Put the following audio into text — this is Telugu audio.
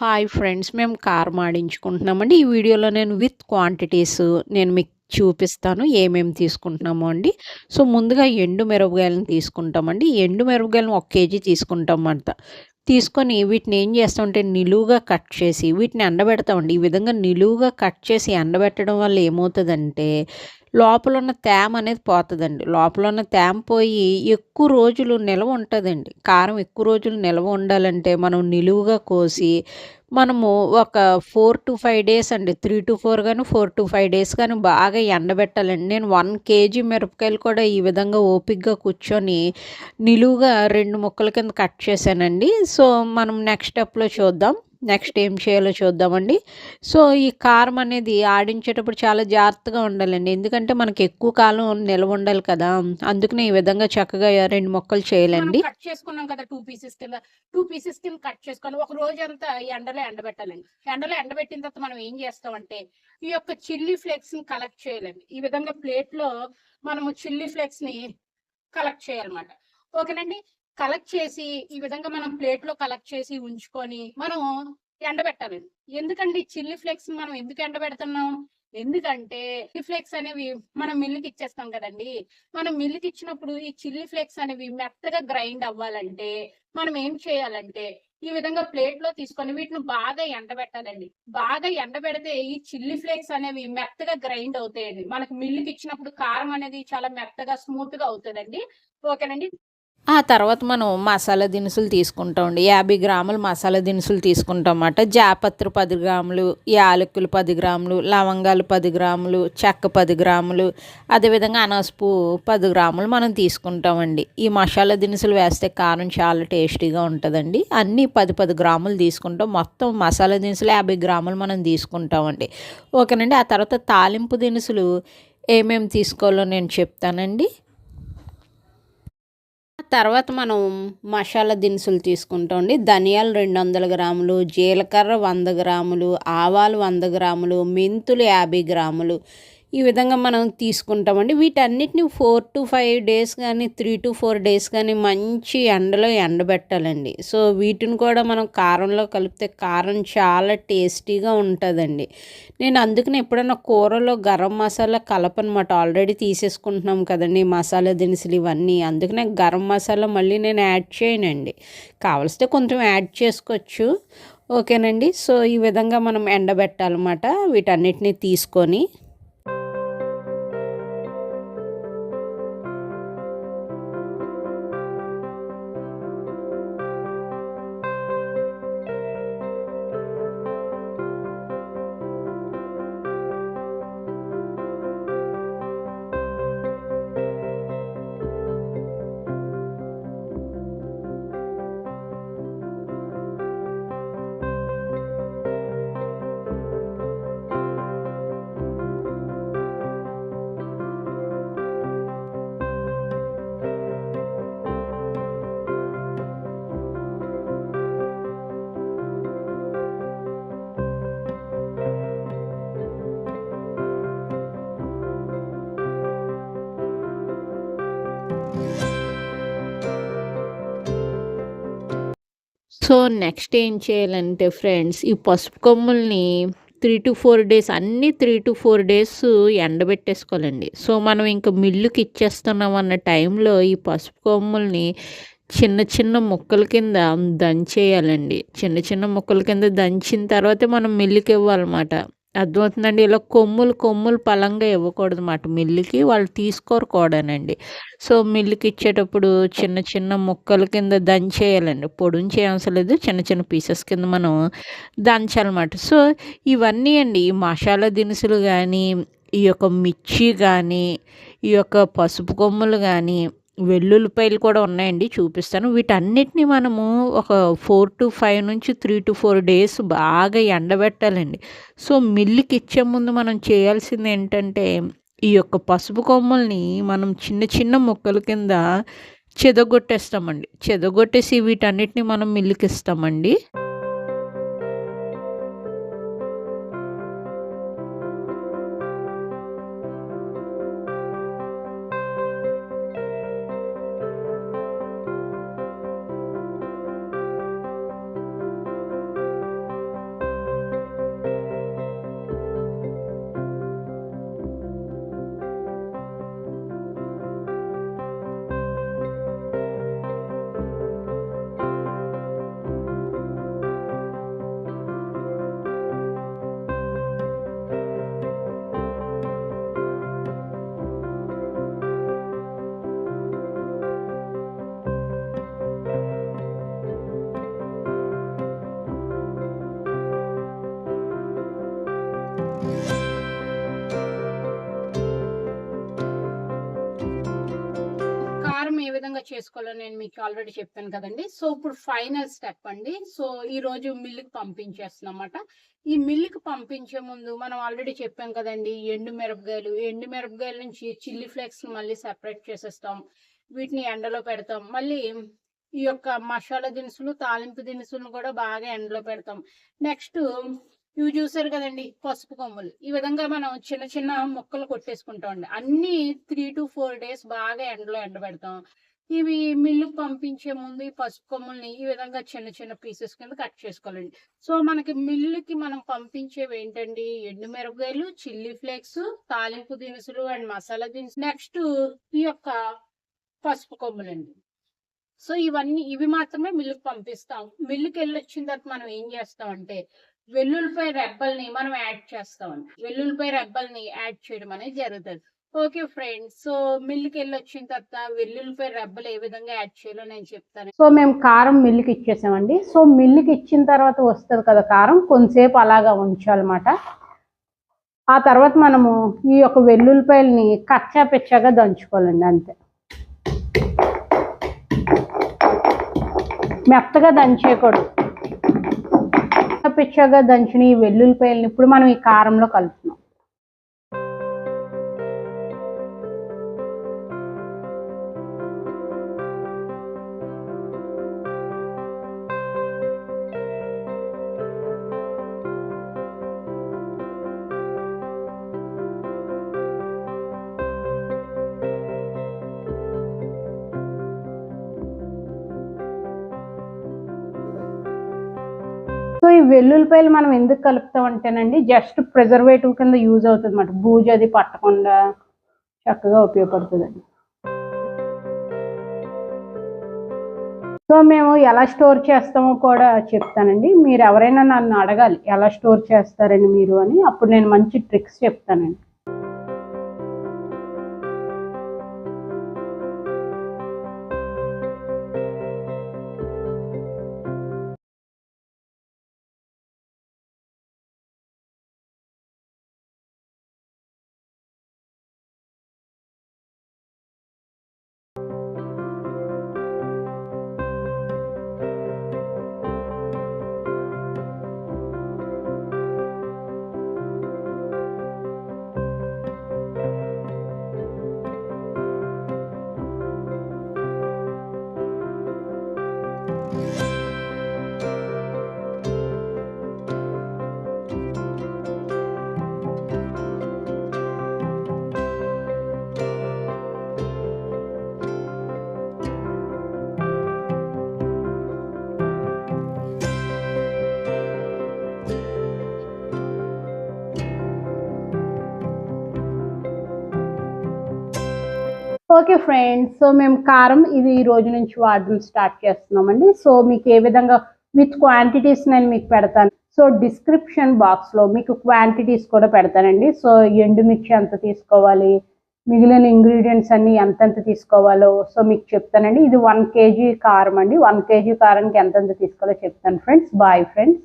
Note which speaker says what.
Speaker 1: హాయ్ ఫ్రెండ్స్ మేము కారం ఆడించుకుంటున్నామండి ఈ వీడియోలో నేను విత్ క్వాంటిటీస్ నేను మీకు చూపిస్తాను ఏమేమి తీసుకుంటున్నాము అండి. సో ముందుగా ఎండు మిరపకాయలను తీసుకుంటామండి. ఎండు మిరపకాయలను ఒక కేజీ తీసుకుంటాం అంట తీసుకొని వీటిని ఏం చేస్తామంటే నిలువుగా కట్ చేసి వీటిని ఎండబెడతామండి. ఈ విధంగా నిలువుగా కట్ చేసి ఎండబెట్టడం వల్ల ఏమవుతుందంటే లోపల ఉన్న తేమ అనేది పోతుందండి. లోపల ఉన్న తేమ పోయి ఎక్కువ రోజులు నిల్వ ఉంటుందండి. కారం ఎక్కువ రోజులు నిల్వ ఉండాలంటే మనం నిలువుగా కోసి మనము ఒక ఫోర్ టు ఫైవ్ డేస్ అండి. త్రీ టు ఫోర్ కానీ ఫోర్ టు ఫైవ్ డేస్ కానీ బాగా ఎండబెట్టాలండి. నేను వన్ కేజీ మిరపకాయలు కూడా ఈ విధంగా ఓపిక్గా కూర్చొని నిలువుగా రెండు ముక్కల కింద కట్ చేశానండి. సో మనం నెక్స్ట్ స్టెప్లో చూద్దాం. నెక్స్ట్ ఏం చేయాలో చూద్దామండి. సో ఈ కారం అనేది ఆడించేటప్పుడు చాలా జాగ్రత్తగా ఉండాలండి. ఎందుకంటే మనకి ఎక్కువ కాలం నిల్వ ఉండాలి కదా. అందుకనే ఈ విధంగా చక్కగా రెండు మొక్కలు చేయాలండి.
Speaker 2: కట్ చేసుకున్నాం కదా టూ పీసెస్ కింద. టూ పీసెస్ కింద కట్ చేసుకొని ఒక రోజు అంతా ఎండలో ఎండబెట్టాలండి. ఎండలో ఎండబెట్టిన తర్వాత మనం ఏం చేస్తామంటే ఈ యొక్క చిల్లీ ఫ్లేక్స్ని కలెక్ట్ చేయాలండి. ఈ విధంగా ప్లేట్లో మనము చిల్లీ ఫ్లేక్స్ని కలెక్ట్ చేయాలన్నమాట. ఓకేనండి? కలెక్ట్ చేసి ఈ విధంగా మనం ప్లేట్లో కలెక్ట్ చేసి ఉంచుకొని మనం ఎండబెట్టాలి. ఎందుకండి? చిల్లీ ఫ్లేక్స్ మనం ఎందుకు ఎండబెడుతున్నాం? ఎందుకంటే చిల్లీ ఫ్లేక్స్ అనేవి మనం మిల్లుకి ఇచ్చేస్తాం కదండి. మనం మిల్లుకి ఇచ్చినప్పుడు ఈ చిల్లీ ఫ్లేక్స్ అనేవి మెత్తగా గ్రైండ్ అవ్వాలంటే మనం ఏం చేయాలంటే ఈ విధంగా ప్లేట్లో తీసుకొని వీటిని బాగా ఎండబెట్టాలండి. బాగా ఎండబెడితే ఈ చిల్లీ ఫ్లేక్స్ అనేవి మెత్తగా గ్రైండ్ అవుతాయండి. మనకి మిల్లుకి ఇచ్చినప్పుడు కారం అనేది చాలా మెత్తగా స్మూత్గా అవుతుందండి. ఓకేనండి?
Speaker 1: ఆ తర్వాత మనం మసాలా దినుసులు తీసుకుంటామండి యాభై గ్రాములు మసాలా దినుసులు తీసుకుంటాం అన్నమాట జాపత్రి పది గ్రాములు యాలకులు పది గ్రాములు లవంగాలు పది గ్రాములు చెక్క పది గ్రాములు అదేవిధంగా అనసపు పది గ్రాములు మనం తీసుకుంటామండి ఈ మసాలా దినుసులు వేస్తే కారం చాలా టేస్టీగా ఉంటుందండి. అన్నీ పది పది గ్రాములు తీసుకుంటాం. మొత్తం మసాలా దినుసులు యాభై గ్రాములు మనం తీసుకుంటామండి ఓకేనండి. ఆ తర్వాత తాలింపు దినుసులు ఏమేమి తీసుకోవాలో నేను చెప్తానండి. తర్వాత మనం మసాలా దినుసులు తీసుకుంటామండి ధనియాలు రెండు వందల గ్రాములు జీలకర్ర వంద గ్రాములు ఆవాలు వంద గ్రాములు మెంతులు యాభై గ్రాములు ఈ విధంగా మనం తీసుకుంటామండి. వీటన్నిటిని ఫోర్ టు ఫైవ్ డేస్ కానీ త్రీ టు ఫోర్ డేస్ కానీ మంచి ఎండలో ఎండబెట్టాలండి. సో వీటిని కూడా మనం కారంలో కలిపితే కారం చాలా టేస్టీగా ఉంటుందండి. నేను అందుకని ఎప్పుడైనా కూరలో గరం మసాలా కలపనమాట. ఆల్రెడీ తీసేసుకుంటున్నాం కదండి మసాలా దినుసులు ఇవన్నీ. అందుకనే గరం మసాలా మళ్ళీ నేను యాడ్ చేయనండి. కావలిస్తే కొంచెం యాడ్ చేసుకోవచ్చు. ఓకేనండి. సో ఈ విధంగా మనం ఎండబెట్టాలన్నమాట. వీటన్నిటిని తీసుకొని సో నెక్స్ట్ ఏం చేయాలంటే ఫ్రెండ్స్ ఈ పసుపు కొమ్ముల్ని త్రీ టు ఫోర్ డేస్ అన్నీ త్రీ టు ఫోర్ డేస్ ఎండబెట్టేసుకోవాలండి. సో మనం ఇంకా మిల్లుకి ఇచ్చేస్తున్నాం అన్న టైంలో ఈ పసుపు కొమ్ముల్ని చిన్న చిన్న ముక్కల కింద దంచేయాలండి. చిన్న చిన్న ముక్కల కింద దంచిన తర్వాతే మనం మిల్లుకి ఇవ్వాలన్నమాట. అర్థమవుతుందండి? ఇలా కొమ్ములు కొమ్ములు పలంగా ఇవ్వకూడదు అన్నమాట మిల్లుకి వాళ్ళు తీసుకోరు కూడానండి. సో మిల్లుకి ఇచ్చేటప్పుడు చిన్న చిన్న ముక్కల కింద దంచేయాలండి. పొడుని చేయవసరం లేదు చిన్న చిన్న పీసెస్ కింద మనం దంచాలన్నమాట. సో ఇవన్నీ అండి. ఈ మసాలా దినుసులు కానీ ఈ యొక్క మిర్చి కానీ ఈ యొక్క పసుపు కొమ్ములు కానీ వెల్లుల్లిపాయలు కూడా ఉన్నాయండి చూపిస్తాను. వీటన్నిటిని మనము ఒక ఫోర్ టు ఫైవ్ నుంచి త్రీ టు ఫోర్ డేస్ బాగా ఎండబెట్టాలండి. సో మిల్లుకి ఇచ్చే ముందు మనం చేయాల్సింది ఏంటంటే ఈ యొక్క పసుపు కొమ్మల్ని మనం చిన్న చిన్న ముక్కల కింద చెదగొట్టేస్తామండి. చెదగొట్టేసి వీటన్నిటిని మనం మిల్లుకి ఇస్తామండి.
Speaker 2: చేసుకోవాలో నేను మీకు ఆల్రెడీ చెప్పాను కదండి. సో ఇప్పుడు ఫైనల్ స్టెప్ అండి. సో ఈ రోజు మిల్లుకి పంపించేస్తున్నాం అన్నమాట ఈ మిల్లుకి పంపించే ముందు మనం ఆల్రెడీ చెప్పాం కదండి ఎండు మిరపకాయలు. ఎండు మిరపకాయల నుంచి చిల్లీ ఫ్లేక్స్ మళ్ళీ సెపరేట్ చేసేస్తాం. వీటిని ఎండలో పెడతాం. మళ్ళీ ఈ యొక్క మసాలా దినుసులు తాలింపు దినుసులను కూడా బాగా ఎండలో పెడతాం. నెక్స్ట్ ఇవి చూసారు కదండి పసుపు కొమ్ములు. ఈ విధంగా మనం చిన్న చిన్న ముక్కలు కొట్టేసుకుంటాం అండి అన్ని త్రీ టు ఫోర్ డేస్ బాగా ఎండలో ఎండబెడతాం. ఇవి మిల్లుకు పంపించే ముందు ఈ పసుపు కొమ్ముల్ని ఈ విధంగా చిన్న చిన్న పీసెస్ కింద కట్ చేసుకోవాలండి. సో మనకి మిల్లుకి మనం పంపించేవి ఏంటండి? ఎండు మిరపకాయలు చిల్లీ ఫ్లేక్స్ తాలింపు దినుసులు అండ్ మసాలా దినుసులు. నెక్స్ట్ ఈ యొక్క పసుపు కొమ్ములండి. సో ఇవన్నీ ఇవి మాత్రమే మిల్లుకి పంపిస్తాం. మిల్లుకి వెళ్ళి వచ్చిన తర్వాత మనం ఏం చేస్తాం అంటే వెల్లుల్లిపాయ రెబ్బల్ని మనం యాడ్ చేస్తాం వెల్లుల్లిపాయ రెబ్బల్ని యాడ్ చేయడం అనేది జరుగుతుంది. Okay friends. సో మిల్లుకి వెళ్ళి వచ్చిన తర్వాత వెల్లుల్లిపాయ రెబ్బలు ఏ విధంగా యాడ్ చేయాలో నేను చెప్తాను.
Speaker 3: సో మేము కారం మిల్లుకి ఇచ్చేసామండి సో మిల్లుకి ఇచ్చిన తర్వాత వస్తుంది కదా కారం కొంతసేపు అలాగా ఉంచాలన్నమాట. ఆ తర్వాత మనము ఈ యొక్క వెల్లుల్లిపాయలని కచ్చా పిచ్చాగా దంచుకోవాలండి అంతే. మెత్తగా దంచేయకూడదు. కచ్చా పిచ్చాగా దంచిన ఈ వెల్లుల్లిపాయలని ఇప్పుడు మనం ఈ కారంలో కలుపు వెల్లుల్లిపాయలు మనం ఎందుకు కలుపుతాం అంటేనండి జస్ట్ ప్రిజర్వేటివ్ కింద యూజ్ అవుతుంది అన్నమాట బూజు అది పట్టకుండా చక్కగా ఉపయోగపడుతుందండి. సో మేము ఎలా స్టోర్ చేస్తామో కూడా చెప్తానండి. మీరు ఎవరైనా నన్ను అడగాలి ఎలా స్టోర్ చేస్తారని మీరు అని అప్పుడు నేను మంచి ట్రిక్స్ చెప్తానండి. ఓకే ఫ్రెండ్స్ సో మేము కారం ఇది ఈ రోజు నుంచి వాడడం స్టార్ట్ చేస్తున్నామండి. సో మీకు ఏ విధంగా విత్ క్వాంటిటీస్ నేను మీకు పెడతాను. సో డిస్క్రిప్షన్ బాక్స్లో మీకు క్వాంటిటీస్ కూడా పెడతానండి. సో ఎండుమిర్చి ఎంత తీసుకోవాలి మిగిలిన ఇంగ్రీడియంట్స్ అన్ని ఎంతెంత తీసుకోవాలో సో మీకు చెప్తానండి. ఇది వన్ కేజీ కారం అండి. వన్ కేజీ కారంకి ఎంతెంత తీసుకోవాలో చెప్తాను ఫ్రెండ్స్ బాయ్ ఫ్రెండ్స్